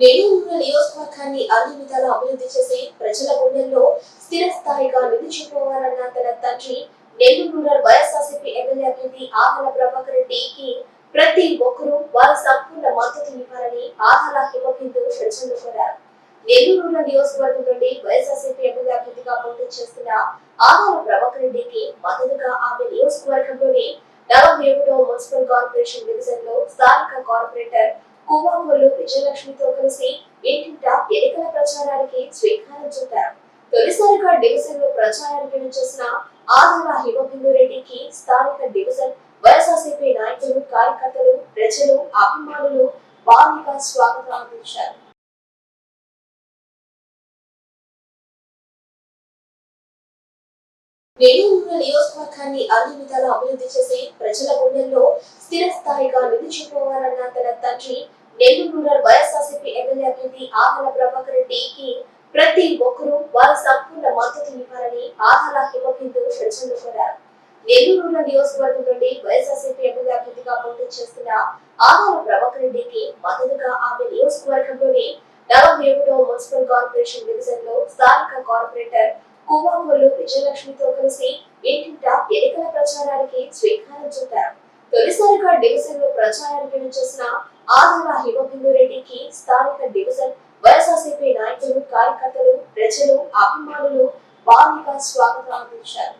నెల్లూరు నియోజకవర్గాన్ని అన్ని విధాలా అభివృద్ధి చేసి ప్రజల గుండెల్లో స్థిరస్థాయిగా నిలిచిపోవాలన్న తన తండ్రి నెల్లూరు రూరల్ వైఎస్ఆర్సీపీ ఎమ్మెల్యే అభ్యర్థి ఆహల ప్రభాకర్ రెడ్డికి ప్రతి ఒక్కరూ వారి సంపూర్ణ మద్దతు ఇవ్వాలని ఆహల హిమబిందు ప్రజలు కోరారు. నెల్లూరు రూరల్ నియోజకవర్గం నుండి వైఎస్ఆర్సీపీ ఎమ్మెల్యే అభ్యర్థిగా పోటీ చేస్తున్న ఆహల ప్రభాకర్ రెడ్డికి మద్దతుగా ఆమె నియోజకవర్గంలోని నలభై ఒకటో మున్సిపల్ కార్పొరేషన్ డివిజన్లో స్థానిక కార్పొరేటర్ కువ్వామూలు విజయలక్ష్మితో కలిసి ఇంటింటా ఎన్నికల ప్రచారానికి శ్రీకారం చుట్టారు తొలిసారిగా డివిజన్లో ప్రచారానికి చేసిన ఆధార హిమబిందు రెడ్డికి స్థానిక డివిజన్ వైఎస్ఆర్సీపీ నాయకులు కార్యకర్తలు ప్రజలు అభిమానులు భారీగా స్వాగతం అందించారు. నెల్లూరు నియోజకవర్గాన్ని అన్ని విధాలా అభివృద్ధి చేసి ప్రజల గుండెల్లో స్థిరస్థాయిగా నిలిచిపోవాలన్న తన తండ్రి నెల్లూరు రూరల్ వైఎస్ఆర్సీపీ ఎమ్మెల్యే అభ్యర్థి ఆహల ప్రభాకర్ రెడ్డికి ప్రతి ఒక్కరూ వారి సంపూర్ణ మద్దతు ఇవ్వాలని ఆహల హిమబిందు ప్రజలు కోరారు. నెల్లూరు రూరల్ నియోజకవర్గం నుండి వైఎస్ఆర్సీపీ ఎమ్మెల్యే అభ్యర్థిగా పోటీ చేస్తున్న ఆహల ప్రభాకర్ రెడ్డికి మద్దతుగా ఆమె నియోజకవర్గంలోని నలభై ఒకటో మున్సిపల్ కార్పొరేషన్ డివిజన్లో స్థానిక కార్పొరేటర్ కువ్వామూలు విజయలక్ష్మితో కలిసి ఇంటింటా ఎన్నికల ప్రచారానికి శ్రీకారం చుట్టారు. తొలిసారిగా డివిజన్లో ప్రచారానికి చేసిన ఆధార హిమబిందు రెడ్డికి స్థానిక డివిజన్ వైఎస్ఆర్సీపీ నాయకులు కార్యకర్తలు ప్రజలు అభిమానులు భారీగా స్వాగతం అందించారు.